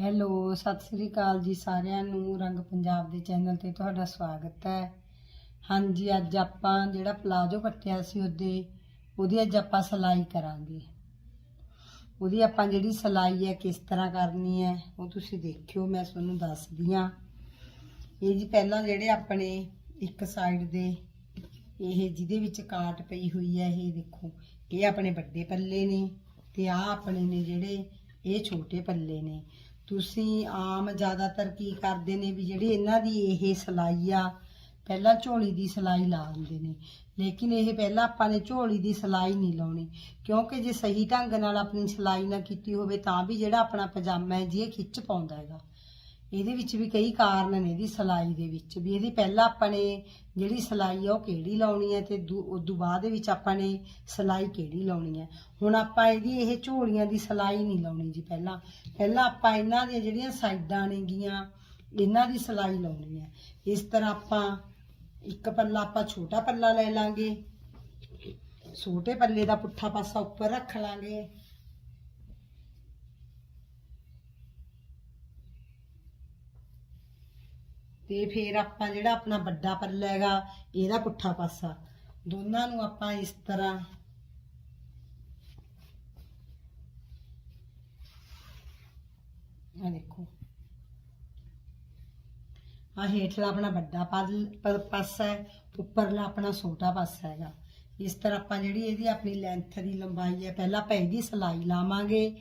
Hello Sat Sri ਅਕਾਲ ਜੀ ਸਾਰਿਆਂ ਨੂੰ। ਰੰਗ ਪੰਜਾਬ ਦੇ ਚੈਨਲ ਤੇ ਤੁਹਾਡਾ ਸਵਾਗਤ ਹੈ। ਹਾਂਜੀ, ਅੱਜ ਆਪਾਂ ਜਿਹੜਾ ਪਲਾਜੋ ਕੱਟਿਆ ਸੀ ਉਹਦੇ, ਉਹਦੀ ਅੱਜ ਆਪਾਂ ਸਿਲਾਈ ਕਰਾਂਗੇ। ਉਹਦੀ ਆਪਾਂ ਜਿਹੜੀ ਸਿਲਾਈ ਹੈ, ਕਿਸ ਤਰ੍ਹਾਂ ਕਰਨੀ ਹੈ, ਉਹ ਤੁਸੀਂ ਦੇਖਿਓ, ਮੈਂ ਤੁਹਾਨੂੰ ਦੱਸਦੀ ਹਾਂ। ਇਹ ਜੀ ਪਹਿਲਾਂ ਜਿਹੜੇ ਆਪਣੇ ਇੱਕ ਸਾਈਡ ਦੇ, ਇਹ ਜਿਹਦੇ ਵਿੱਚ ਕਾਟ ਪਈ ਹੋਈ ਹੈ, ਇਹ ਦੇਖੋ, ਇਹ ਆਪਣੇ ਵੱਡੇ ਪੱਲੇ ਨੇ ਤੇ ਆਹ ਆਪਣੇ ਨੇ ਜਿਹੜੇ, ਇਹ ਛੋਟੇ ਪੱਲੇ ਨੇ। ਤੁਸੀਂ ਆਮ ਜ਼ਿਆਦਾਤਰ ਕੀ ਕਰਦੇ ਨੇ ਵੀ ਜਿਹੜੀ ਇਹਨਾਂ ਦੀ ਇਹ ਸਿਲਾਈ ਆ, ਪਹਿਲਾਂ ਝੋਲੀ ਦੀ ਸਿਲਾਈ ਲਾ ਦਿੰਦੇ ਨੇ। ਲੇਕਿਨ ਇਹ ਪਹਿਲਾਂ ਆਪਾਂ ਨੇ ਝੋਲੀ ਦੀ ਸਿਲਾਈ ਨਹੀਂ ਲਾਉਣੀ। ਕਿਉਂਕਿ ਜੇ ਸਹੀ ਢੰਗ ਨਾਲ ਆਪਣੀ ਸਿਲਾਈ ਨਾ ਕੀਤੀ ਹੋਵੇ ਤਾਂ ਵੀ ਜਿਹੜਾ ਆਪਣਾ ਪਜਾਮਾ ਹੈ, ਜੀ ਇਹ ਖਿੱਚ ਪਾਉਂਦਾ ਹੈਗਾ। ਇਹਦੇ ਵਿੱਚ ਵੀ ਕਈ ਕਾਰਨ ਨੇ ਇਹਦੀ ਸਿਲਾਈ ਦੇ ਵਿੱਚ। ਵੀ ਇਹਦੀ ਪਹਿਲਾਂ ਆਪਾਂ ਨੇ ਜਿਹੜੀ ਸਿਲਾਈ ਆ ਉਹ ਕਿਹੜੀ ਲਾਉਣੀ ਹੈ ਤੇ ਦੂ- ਉਦੋਂ ਬਾਅਦ ਦੇ ਵਿੱਚ ਆਪਾਂ ਨੇ ਸਿਲਾਈ ਕਿਹੜੀ ਲਾਉਣੀ ਹੈ ਹੁਣ ਆਪਾਂ ਇਹਦੀ, ਇਹ ਝੋਲੀਆਂ ਦੀ ਸਿਲਾਈ ਨਹੀਂ ਲਾਉਣੀ ਜੀ ਪਹਿਲਾਂ। ਪਹਿਲਾਂ ਆਪਾਂ ਇਹਨਾਂ ਦੀਆਂ ਜਿਹੜੀਆਂ ਸਾਈਡਾਂ ਨੇਗੀਆਂ, ਇਹਨਾਂ ਦੀ ਸਿਲਾਈ ਲਾਉਣੀ ਹੈ ਇਸ ਤਰ੍ਹਾਂ ਆਪਾਂ ਇੱਕ ਪੱਲਾ ਆਪਾਂ ਛੋਟਾ ਪੱਲਾ ਲੈ ਲਾਂਗੇ। ਛੋਟੇ ਪੱਲੇ ਦਾ ਪੁੱਠਾ ਪਾਸਾ ਉੱਪਰ ਰੱਖ ਲਾਂਗੇ। ਤੇ ਫਿਰ ਆਪਾਂ ਜਿਹੜਾ ਆਪਣਾ ਵੱਡਾ ਪੱਲਾ ਹੈਗਾ, ਇਹਦਾ ਪੁੱਠਾ ਪਾਸਾ। ਦੋਨਾਂ ਨੂੰ ਆਪਾਂ ਇਸ ਤਰ੍ਹਾਂ ਆ ਦੇਖੋ। ਆ ਹੇਠਲਾ ਆਪਣਾ ਵੱਡਾ ਪਲ- ਪਾਸਾ ਹੈ, ਉੱਪਰਲਾ ਆਪਣਾ ਛੋਟਾ ਪਾਸਾ ਹੈਗਾ। ਇਸ ਤਰ੍ਹਾਂ ਆਪਾਂ ਜਿਹੜੀ ਇਹਦੀ ਆਪਣੀ ਲੈਂਥ ਦੀ ਲੰਬਾਈ ਹੈ, ਪਹਿਲਾਂ ਆਪਾਂ ਇਹਦੀ ਸਿਲਾਈ ਲਾਵਾਂਗੇ।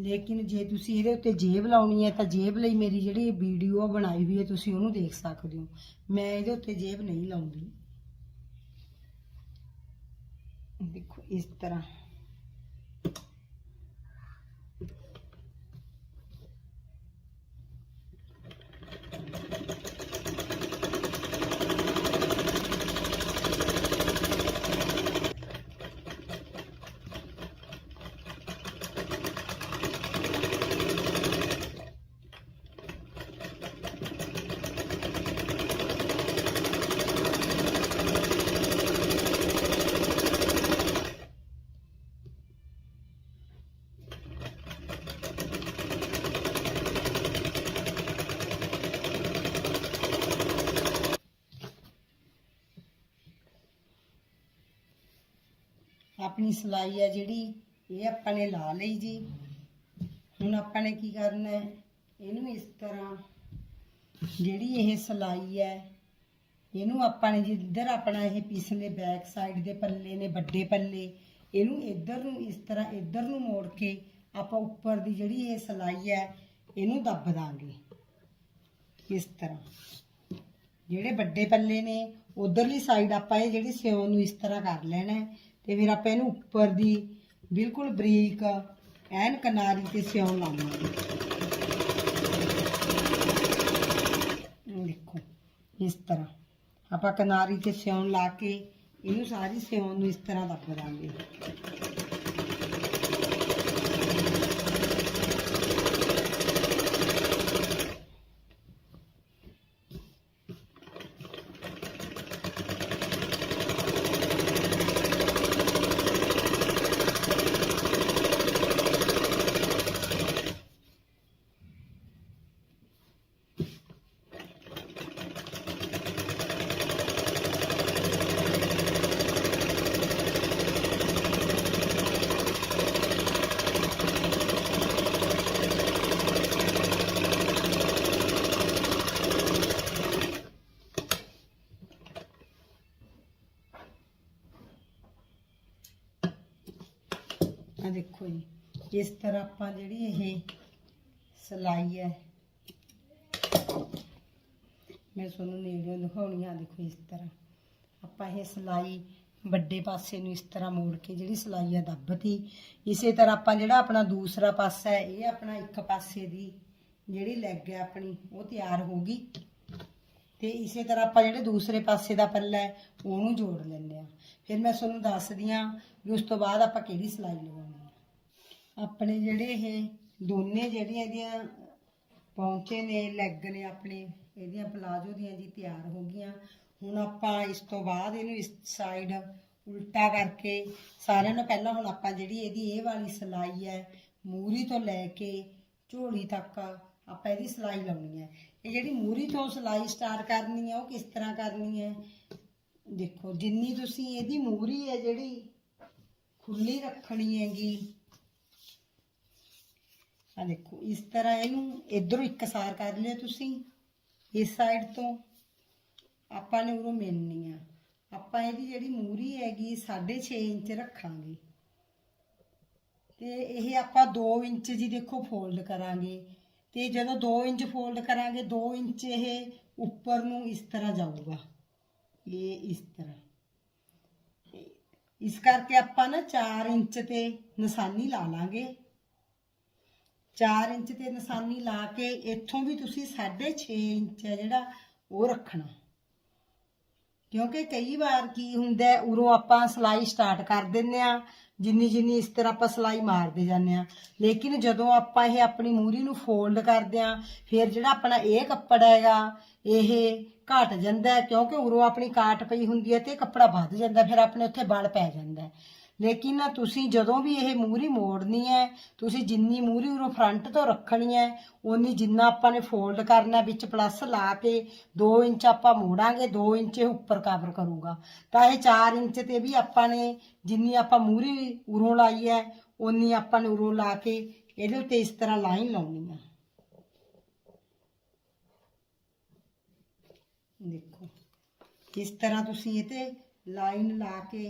ਲੇਕਿਨ ਜੇ ਤੁਸੀਂ ਇਹਦੇ ਉੱਤੇ ਜੇਬ ਲਾਉਣੀ ਹੈ ਤਾਂ ਜੇਬ ਲਈ ਮੇਰੀ ਜਿਹੜੀ ਵੀਡੀਓ ਬਣਾਈ ਹੋਈ ਹੈ, ਤੁਸੀਂ ਉਹਨੂੰ ਦੇਖ ਸਕਦੇ ਹੋ। ਮੈਂ ਇਹਦੇ ਉੱਤੇ ਜੇਬ ਨਹੀਂ ਲਾਉਂਦੀ। ਦੇਖੋ, ਇਸ ਤਰ੍ਹਾਂ ਆਪਣੀ ਸਿਲਾਈ ਹੈ ਜਿਹੜੀ, ਇਹ ਆਪਾਂ ਨੇ ਲਾ ਲਈ ਜੀ। ਹੁਣ ਆਪਾਂ ਨੇ ਕੀ ਕਰਨਾ ਹੈ? ਇਹਨੂੰ ਇਸ ਤਰ੍ਹਾਂ ਜਿਹੜੀ ਇਹ ਸਿਲਾਈ ਹੈ, ਇਹਨੂੰ ਆਪਾਂ ਨੇ ਜਿੱਧਰ ਆਪਣਾ ਇਹ ਪਿਛਲੇ ਬੈਕ ਸਾਈਡ ਦੇ ਪੱਲੇ ਨੇ, ਵੱਡੇ ਪੱਲੇ, ਇਹਨੂੰ ਇੱਧਰ ਨੂੰ ਇਸ ਤਰ੍ਹਾਂ ਇੱਧਰ ਨੂੰ ਮੋੜ ਕੇ ਆਪਾਂ ਉੱਪਰ ਦੀ ਜਿਹੜੀ ਇਹ ਸਿਲਾਈ ਹੈ, ਇਹਨੂੰ ਦੱਬ ਦਾਂਗੇ। ਇਸ ਤਰ੍ਹਾਂ। ਜਿਹੜੇ ਵੱਡੇ ਪੱਲੇ ਨੇ, ਉਧਰਲੀ ਸਾਈਡ ਆਪਾਂ ਇਹ ਜਿਹੜੀ ਸਿਉਂ ਨੂੰ ਇਸ ਤਰ੍ਹਾਂ ਕਰ ਲੈਣਾ ਹੈ। ਤੇ ਫਿਰ ਆਪਾਂ ਇਹਨੂੰ ਉੱਪਰ ਦੀ ਬਿਲਕੁਲ ਬਰੀਕ ਐਨ ਕਿਨਾਰੀ ਤੇ ਸਿਉਣ ਲਾਵਾਂਗੇ। ਦੇਖੋ, ਇਸ ਤਰ੍ਹਾਂ। ਆਪਾਂ ਕਿਨਾਰੀ ਤੇ ਸਿਉਣ ਲਾ ਕੇ ਇਹਨੂੰ ਸਾਰੀ ਸਿਉਣ ਨੂੰ ਇਸ ਤਰ੍ਹਾਂ ਦੱਬ ਦਾਂਗੇ ਆ ਦੇਖੋ ਜੀ ਇਸ ਤਰ੍ਹਾਂ ਆਪਾਂ ਜਿਹੜੀ ਇਹ ਸਿਲਾਈ ਹੈ, ਮੈਂ ਤੁਹਾਨੂੰ ਨੇੜਿਓਂ ਦਿਖਾਉਣੀ ਆ, ਦੇਖੋ ਇਸ ਤਰ੍ਹਾਂ। ਆਪਾਂ ਇਹ ਸਿਲਾਈ ਵੱਡੇ ਪਾਸੇ ਨੂੰ ਇਸ ਤਰ੍ਹਾਂ ਮੋੜ ਕੇ ਜਿਹੜੀ ਸਿਲਾਈ ਆ ਦੱਬਤੀ। ਇਸੇ ਤਰ੍ਹਾਂ ਆਪਾਂ ਜਿਹੜਾ ਆਪਣਾ ਦੂਸਰਾ ਪਾਸਾ ਹੈ, ਇਹ ਆਪਣਾ ਇੱਕ ਪਾਸੇ ਦੀ ਜਿਹੜੀ ਲੈਗ ਹੈ ਆਪਣੀ, ਉਹ ਤਿਆਰ ਹੋ ਗਈ। ਤੇ ਇਸੇ ਤਰ੍ਹਾਂ ਆਪਾਂ ਜਿਹੜੇ ਦੂਸਰੇ ਪਾਸੇ ਦਾ ਪੱਲਾ ਹੈ, ਉਹਨੂੰ ਜੋੜ ਲੈਂਦੇ ਆ। ਫਿਰ ਮੈਂ ਤੁਹਾਨੂੰ ਦੱਸਦੀ ਆ ਵੀ ਉਸ ਤੋਂ ਬਾਅਦ ਆਪਾਂ ਕਿਹੜੀ ਸਿਲਾਈ ਲਗਾਉਣੀ ਆਪਣੇ ਜਿਹੜੇ ਇਹ ਦੋਨੇ ਜਿਹੜੀਆਂ ਇਹਦੀਆਂ ਪੌਂਚੇ ਨੇ ਲੈਗ ਨੇ ਆਪਣੇ, ਇਹਦੀਆਂ ਪਲਾਜੋ ਦੀਆਂ ਜੀ ਤਿਆਰ ਹੋ ਗਈਆਂ। ਹੁਣ ਆਪਾਂ ਇਸ ਤੋਂ ਬਾਅਦ ਇਹਨੂੰ ਇਸ ਸਾਈਡ ਉਲਟਾ ਕਰਕੇ ਸਾਰਿਆਂ ਨੂੰ ਪਹਿਲਾਂ ਹੁਣ ਆਪਾਂ ਜਿਹੜੀ ਇਹਦੀ ਇਹ ਵਾਲੀ ਸਿਲਾਈ ਹੈ, ਮੂਰੀ ਤੋਂ ਲੈ ਕੇ ਝੋਲੀ ਤੱਕ ਆਪਾਂ ਇਹਦੀ ਸਿਲਾਈ ਲਾਉਣੀ ਹੈ। ਇਹ ਜਿਹੜੀ ਮੂਰੀ ਤੋਂ ਸਿਲਾਈ ਸਟਾਰਟ ਕਰਨੀ ਹੈ, ਉਹ ਕਿਸ ਤਰ੍ਹਾਂ ਕਰਨੀ ਹੈ? ਦੇਖੋ, ਜਿੰਨੀ ਤੁਸੀਂ ਇਹਦੀ ਮੂਰੀ ਹੈ ਜਿਹੜੀ ਖੁੱਲੀ ਰੱਖਣੀ ਹੈਗੀ ਆ ਦੇਖੋ, ਇਸ ਤਰ੍ਹਾਂ ਇਹਨੂੰ ਇਧਰੋਂ ਇੱਕਸਾਰ ਕਰ ਲਿਓ ਤੁਸੀਂ, ਇਸ ਸਾਈਡ ਤੋਂ। ਆਪਾਂ ਨੇ ਉਰੋਂ ਮਿਲਣੀ ਆ। ਆਪਾਂ ਇਹਦੀ ਜਿਹੜੀ ਮੂਰੀ ਹੈਗੀ 6.5 ਇੰਚ ਰੱਖਾਂਗੇ। ਤੇ ਇਹ ਆਪਾਂ 2 ਇੰਚ ਜੀ ਦੇਖੋ ਫੋਲਡ ਕਰਾਂਗੇ। ਤੇ ਜਦੋਂ 2 ਇੰਚ ਫੋਲਡ ਕਰਾਂਗੇ 2 ਇੰਚ ਇਹ ਉੱਪਰ ਨੂੰ ਇਸ ਤਰ੍ਹਾਂ ਜਾਊਗਾ। ਇਹ ਇਸ ਤਰ੍ਹਾਂ। ਇਸ ਕਰਕੇ ਆਪਾਂ ਨਾ 4 ਇੰਚ ਤੇ ਨਿਸ਼ਾਨੀ ਲਾ ਲਾਂਗੇ। 4 ਇੰਚ ਤੇ ਨਿਸ਼ਾਨੀ ਲਾ ਕੇ ਇੱਥੋਂ ਵੀ ਤੁਸੀਂ 6.5 ਇੰਚ ਹੈ ਜਿਹੜਾ ਉਹ ਰੱਖਣਾ। ਕਿਉਂਕਿ ਕਈ ਵਾਰ ਕੀ ਹੁੰਦਾ ਹੈ, ਉਰੋਂ ਆਪਾਂ ਸਿਲਾਈ ਸਟਾਰਟ ਕਰ ਦਿੰਨੇ ਆ ਜਿੰਨੀ ਜਿੰਨੀ ਇਸ ਤਰ੍ਹਾਂ ਆਪਾਂ ਸਿਲਾਈ ਮਾਰਦੇ ਜਾਂਦੇ ਆ ਲੇਕਿਨ ਜਦੋਂ ਆਪਾਂ ਇਹ ਆਪਣੀ ਮੂਰੀ ਨੂੰ ਫੋਲਡ ਕਰਦੇ ਆ ਫਿਰ ਜਿਹੜਾ ਆਪਣਾ ਇਹ ਕੱਪੜਾ ਹੈਗਾ ਇਹ ਘਟ ਜਾਂਦਾ ਕਿਉਂਕਿ ਉਰੋਂ ਆਪਣੀ ਕਾਟ ਪਈ ਹੁੰਦੀ ਹੈ ਤੇ ਕੱਪੜਾ ਵੱਧ ਜਾਂਦਾ ਫਿਰ ਆਪਣੇ ਉੱਥੇ ਬਲ ਪੈ ਜਾਂਦਾ ਲੇਕਿਨ ਨਾ ਤੁਸੀਂ ਜਦੋਂ ਵੀ ਇਹ ਮੂਹਰੀ ਮੋੜਨੀ ਹੈ, ਤੁਸੀਂ ਜਿੰਨੀ ਮੂਹਰੀ ਉਰੋਂ ਫਰੰਟ ਤੋਂ ਰੱਖਣੀ ਹੈ ਉਨੀ ਜਿੰਨਾ ਆਪਾਂ ਨੇ ਫੋਲਡ ਕਰਨਾ ਵਿੱਚ ਪਲੱਸ ਲਾ ਕੇ 2 ਇੰਚ ਆਪਾਂ ਮੋੜਾਂਗੇ 2 ਇੰਚ ਇਹ ਉੱਪਰ ਕਵਰ ਕਰੂਗਾ। ਤਾਂ ਇਹ 4 ਇੰਚ ਤੇ ਵੀ ਆਪਾਂ ਨੇ ਜਿੰਨੀ ਆਪਾਂ ਮੂਹਰੀ ਉਰੋਂ ਲਾਈ ਹੈ ਉਨੀ ਆਪਾਂ ਨੇ ਉਰੋਂ ਲਾ ਕੇ ਇਹਦੇ ਉੱਤੇ ਇਸ ਤਰ੍ਹਾਂ ਲਾਈਨ ਲਾਉਣੀ ਆ। ਦੇਖੋ ਇਸ ਤਰ੍ਹਾਂ ਤੁਸੀਂ ਇਹ ਤੇ ਲਾਈਨ ਲਾ ਕੇ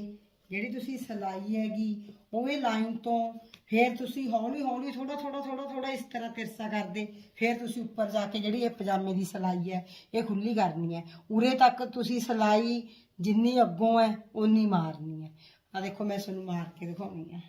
ਜਿਹੜੀ ਤੁਸੀਂ ਸਿਲਾਈ ਹੈਗੀ, ਉਹ ਇਹ ਲਾਈਨ ਤੋਂ ਫਿਰ ਤੁਸੀਂ ਹੌਲੀ ਹੌਲੀ ਥੋੜਾ ਥੋੜਾ ਥੋੜਾ ਥੋੜਾ ਇਸ ਤਰ੍ਹਾਂ ਤਿਰਸਾ ਕਰਦੇ, ਫਿਰ ਤੁਸੀਂ ਉੱਪਰ ਜਾ ਕੇ ਜਿਹੜੀ ਇਹ ਪਜਾਮੇ ਦੀ ਸਿਲਾਈ ਹੈ, ਇਹ ਖੁੱਲੀ ਕਰਨੀ ਹੈ। ਉਰੇ ਤੱਕ ਤੁਸੀਂ ਸਿਲਾਈ ਜਿੰਨੀ ਅੱਗੋਂ ਹੈ ਉਨੀ ਮਾਰਨੀ ਹੈ। ਆ ਦੇਖੋ ਮੈਂ ਤੁਹਾਨੂੰ ਮਾਰ ਕੇ ਦਿਖਾਉਣੀ ਹੈ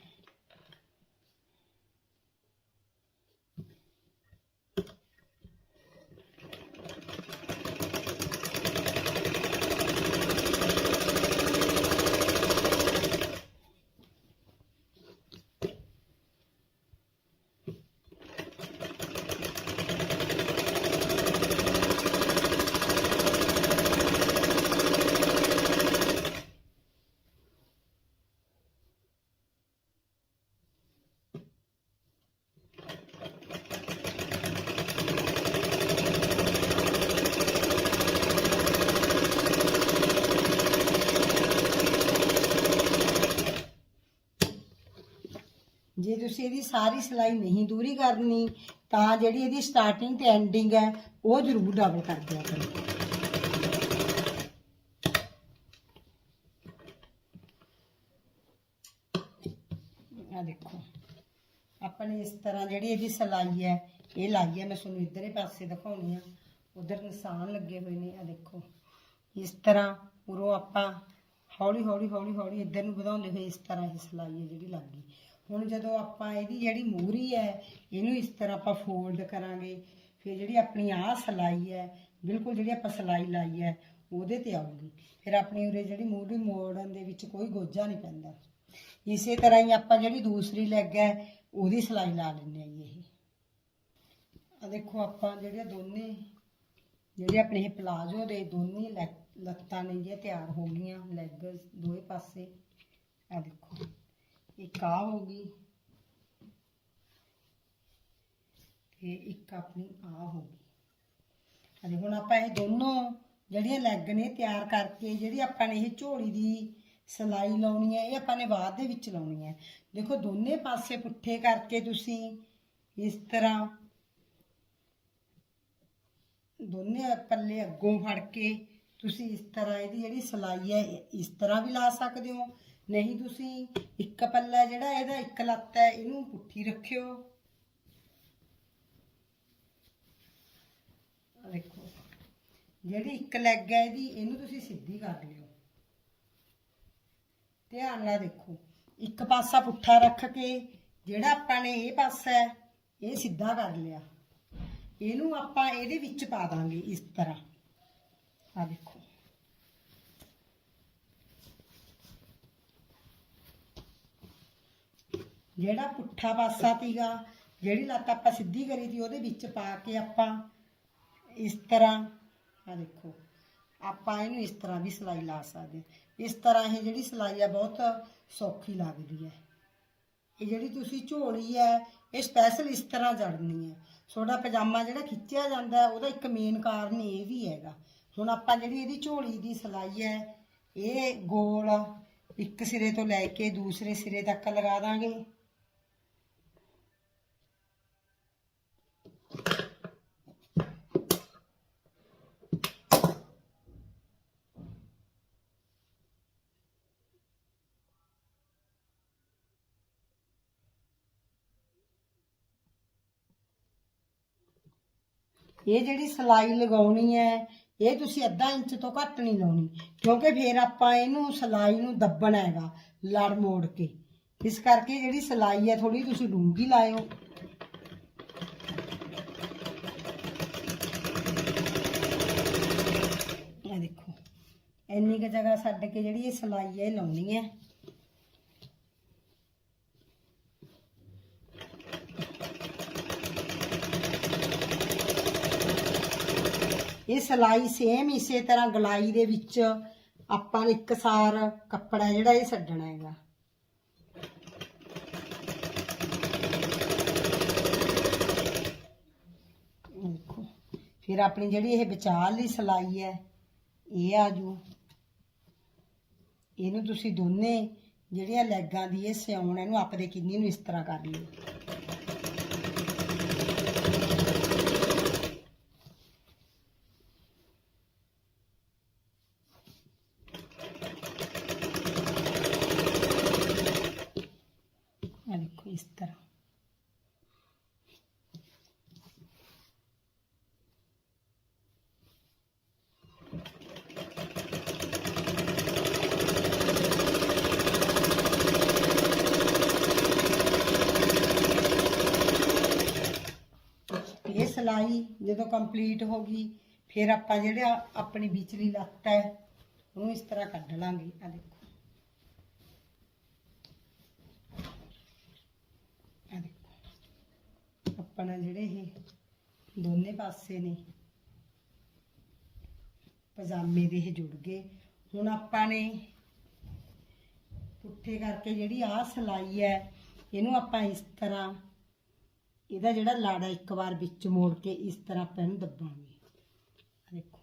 ਜੇ ਤੁਸੀਂ ਇਹਦੀ ਸਾਰੀ ਸਿਲਾਈ ਨਹੀਂ ਦੂਰੀ ਕਰਨੀ, ਤਾਂ ਜਿਹੜੀ ਇਹਦੀ ਸਟਾਰਟਿੰਗ ਤੇ ਐਂਡਿੰਗ ਹੈ, ਉਹ ਜ਼ਰੂਰ ਡਬਲ ਕਰ ਦਿਆ ਕਰੋ। ਆ ਦੇਖੋ, ਆਪਾਂ ਨੇ ਇਸ ਤਰ੍ਹਾਂ ਜਿਹੜੀ ਇਹਦੀ ਸਿਲਾਈ ਹੈ, ਇਹ ਲਾਈ ਹੈ, ਮੈਂ ਤੁਹਾਨੂੰ ਇਧਰੇ ਪਾਸੇ ਦਿਖਾਉਣੀ ਆ। ਉਧਰ ਨਿਸ਼ਾਨ ਲੱਗੇ ਹੋਏ ਨੇ ਆ ਦੇਖੋ। ਇਸ ਤਰ੍ਹਾਂ ਉਰੋਂ ਆਪਾਂ ਹੌਲੀ ਹੌਲੀ ਹੌਲੀ ਹੌਲੀ ਇੱਧਰ ਨੂੰ ਵਧਾਉਂਦੇ ਹੋਏ ਇਸ ਤਰ੍ਹਾਂ ਇਹ ਸਿਲਾਈ ਹੈ ਜਿਹੜੀ ਲੱਗ ਹੁਣ ਜਦੋਂ ਆਪਾਂ ਇਹਦੀ ਜਿਹੜੀ ਮੂਹਰੀ ਹੈ, ਇਹਨੂੰ ਇਸ ਤਰ੍ਹਾਂ ਆਪਾਂ ਫੋਲਡ ਕਰਾਂਗੇ, ਫਿਰ ਜਿਹੜੀ ਆਪਣੀ ਆਹ ਸਿਲਾਈ ਹੈ, ਬਿਲਕੁਲ ਜਿਹੜੀ ਆਪਾਂ ਸਿਲਾਈ ਲਾਈ ਹੈ, ਉਹਦੇ ਤੇ ਆਊਗੀ। ਫਿਰ ਆਪਣੀ ਉਰੇ ਜਿਹੜੀ ਮੂਹਰੀ ਮੋੜਨ ਦੇ ਵਿੱਚ ਕੋਈ ਗੋਜਾ ਨਹੀਂ ਪੈਂਦਾ। ਇਸੇ ਤਰ੍ਹਾਂ ਹੀ ਆਪਾਂ ਜਿਹੜੀ ਦੂਸਰੀ ਲੈਗ ਹੈ, ਉਹਦੀ ਸਿਲਾਈ ਲਾ ਲੈਂਦੇ ਆ ਜੀ ਇਹ। ਆ ਦੇਖੋ ਆਪਾਂ ਜਿਹੜੇ ਦੋਨੇ, ਜਿਹੜੇ ਆਪਣੇ ਇਹ ਪਲਾਜ਼ੋ ਦੇ ਦੋਨੇ ਲੈ- ਲੱਤਾਂ ਨੇ ਜਿਹੜੀਆਂ ਤਿਆਰ ਹੋ ਗਈਆਂ ਲੈਗ ਦੋਵੇਂ ਪਾਸੇ। ਆ ਦੇਖੋ। ਇੱਕ ਆ ਹੋ ਗਈ। ਤੇ ਇੱਕ ਆਪਣੀ ਆ ਹੋ ਗਈ। ਹਾਂਜੀ ਹੁਣ ਆਪਾਂ ਇਹ ਦੋਨੋਂ ਜਿਹੜੀਆਂ ਲੈਗ ਨੇ ਤਿਆਰ ਕਰਕੇ, ਜਿਹੜੀ ਆਪਾਂ ਨੇ ਇਹ ਝੋਲੀ ਦੀ ਸਿਲਾਈ ਲਾਉਣੀ ਹੈ, ਇਹ ਆਪਾਂ ਨੇ ਬਾਅਦ ਦੇ ਵਿੱਚ ਲਾਉਣੀ ਹੈ। ਦੇਖੋ, ਦੋਨੇ ਪਾਸੇ ਪੁੱਠੇ ਕਰਕੇ ਤੁਸੀਂ ਇਸ ਤਰ੍ਹਾਂ ਦੋਨੇ ਪੱਲੇ ਅੱਗੋਂ ਫੜ ਕੇ ਤੁਸੀਂ ਇਸ ਤਰ੍ਹਾਂ ਇਹਦੀ ਜਿਹੜੀ ਸਿਲਾਈ ਹੈ, ਇਸ ਤਰ੍ਹਾਂ ਵੀ ਲਾ ਸਕਦੇ ਹੋ। ਨਹੀਂ ਤੁਸੀਂ ਇੱਕ ਪੱਲਾ ਜਿਹੜਾ ਇਹਦਾ ਇੱਕ ਲੱਤ ਹੈ, ਇਹਨੂੰ ਪੁੱਠੀ ਰੱਖਿਓ। ਦੇਖੋ, ਜਿਹੜੀ ਇੱਕ ਲੈਗ ਹੈ ਇਹਦੀ, ਇਹਨੂੰ ਤੁਸੀਂ ਸਿੱਧੀ ਕਰ ਲਿਓ। ਧਿਆਨ ਨਾਲ ਦੇਖੋ, ਇੱਕ ਪਾਸਾ ਪੁੱਠਾ ਰੱਖ ਕੇ ਜਿਹੜਾ ਆਪਾਂ ਨੇ ਇਹ ਪਾਸਾ ਹੈ, ਇਹ ਸਿੱਧਾ ਕਰ ਲਿਆ। ਇਹਨੂੰ ਆਪਾਂ ਇਹਦੇ ਵਿੱਚ ਪਾ ਦਾਂਗੇ ਇਸ ਤਰ੍ਹਾਂ। ਆ ਦੇਖੋ। ਜਿਹੜਾ ਪੁੱਠਾ ਪਾਸਾ ਤੀਗਾ, ਜਿਹੜੀ ਲੱਤ ਆਪਾਂ ਸਿੱਧੀ ਕਰੀ ਤੀ, ਉਹਦੇ ਵਿੱਚ ਪਾ ਕੇ ਆਪਾਂ ਇਸ ਤਰ੍ਹਾਂ ਆ ਦੇਖੋ, ਆਪਾਂ ਇਹਨੂੰ ਇਸ ਤਰ੍ਹਾਂ ਵੀ ਸਿਲਾਈ ਲਾ ਸਕਦੇ ਇਸ ਤਰ੍ਹਾਂ ਇਹ ਜਿਹੜੀ ਸਿਲਾਈ ਆ, ਬਹੁਤ ਸੌਖੀ ਲੱਗਦੀ ਹੈ। ਇਹ ਜਿਹੜੀ ਤੁਸੀਂ ਝੋਲੀ ਹੈ, ਇਹ ਸਪੈਸ਼ਲ ਇਸ ਤਰ੍ਹਾਂ ਜੜਨੀ ਹੈ। ਤੁਹਾਡਾ ਪਜਾਮਾ ਜਿਹੜਾ ਖਿੱਚਿਆ ਜਾਂਦਾ ਉਹਦਾ ਇੱਕ ਮੇਨ ਕਾਰਨ ਇਹ ਵੀ ਹੈਗਾ। ਹੁਣ ਆਪਾਂ ਜਿਹੜੀ ਇਹਦੀ ਝੋਲੀ ਦੀ ਸਿਲਾਈ ਹੈ, ਇਹ ਗੋਲ ਇੱਕ ਸਿਰੇ ਤੋਂ ਲੈ ਕੇ ਦੂਸਰੇ ਸਿਰੇ ਤੱਕ ਲਗਾ ਦਾਂਗੇ। ਇਹ ਜਿਹੜੀ ਸਿਲਾਈ ਲਗਾਉਣੀ ਹੈ, ਇਹ ਤੁਸੀਂ ਅੱਧਾ ਇੰਚ ਤੋਂ ਘੱਟ ਨਹੀਂ ਲਾਉਣੀ, ਕਿਉਂਕਿ ਫਿਰ ਆਪਾਂ ਇਹਨੂੰ ਸਿਲਾਈ ਨੂੰ ਦੱਬਣਾ ਹੈਗਾ, ਲੜ ਮੋੜ ਕੇ। ਇਸ ਕਰਕੇ ਜਿਹੜੀ ਸਿਲਾਈ ਹੈ ਥੋੜੀ ਤੁਸੀਂ ਡੂੰਘੀ ਲਾਇਓ। ਇਹ ਦੇਖੋ, ਇੰਨੀ ਕੁ ਜਗ੍ਹਾ ਛੱਡ ਕੇ ਜਿਹੜੀ ਇਹ ਸਿਲਾਈ ਹੈ, ਇਹ ਲਾਉਣੀ ਹੈ ਇਹ ਸਿਲਾਈ ਸੇਮ ਇਸੇ ਤਰ੍ਹਾਂ ਗਲਾਈ ਦੇ ਵਿੱਚ ਆਪਾਂ ਨੇ ਇੱਕਸਾਰ ਕੱਪੜਾ ਜਿਹੜਾ ਇਹ ਛੱਡਣਾ ਹੈਗਾ। ਦੇਖੋ, ਫਿਰ ਆਪਣੀ ਜਿਹੜੀ ਇਹ ਵਿਚਾਰ ਲਈ ਸਿਲਾਈ ਹੈ, ਇਹ ਆ ਆਜੂ ਇਹਨੂੰ ਤੁਸੀਂ ਦੋਨੇ ਜਿਹੜੀਆਂ ਲੈਗਾਂ ਦੀ ਇਹ ਸਿਉਣ, ਇਹਨੂੰ ਆਪਦੇ ਕਿੰਨੀ ਨੂੰ ਇਸ ਤਰ੍ਹਾਂ ਕਰ ਲਿਓ ਇਹ ਦੇਖੋ ਇਸ ਤਰ੍ਹਾਂ ਇਹ ਜਦੋਂ ਕੰਪਲੀਟ ਹੋ ਗਈ, ਫਿਰ ਆਪਾਂ ਜਿਹੜਾ ਆਪਣੀ ਵਿਚਲੀ ਲੱਤ ਹੈ, ਉਹਨੂੰ ਇਸ ਤਰ੍ਹਾਂ ਕੱਢ ਲਾਂਗੇ। ਆ ਦੇਖੋ। ਆ ਦੇਖੋ। ਆਪਣਾ ਜਿਹੜੇ ਇਹ ਦੋਨੇ ਪਾਸੇ ਨੇ, ਪਜਾਮੇ ਦੇ ਇਹ ਜੁੜ ਗਏ। ਹੁਣ ਆਪਾਂ ਨੇ ਪੁੱਠੇ ਕਰਕੇ ਜਿਹੜੀ ਆਹ ਸਿਲਾਈ ਹੈ, ਇਹਨੂੰ ਆਪਾਂ ਇਸ ਤਰ੍ਹਾਂ ਇਹਦਾ ਜਿਹੜਾ ਲਾੜਾ ਇੱਕ ਵਾਰ ਵਿੱਚ ਮੋੜ ਕੇ ਇਸ ਤਰ੍ਹਾਂ ਆਪਾਂ ਇਹਨੂੰ ਦੱਬਾਂਗੇ ਦੇਖੋ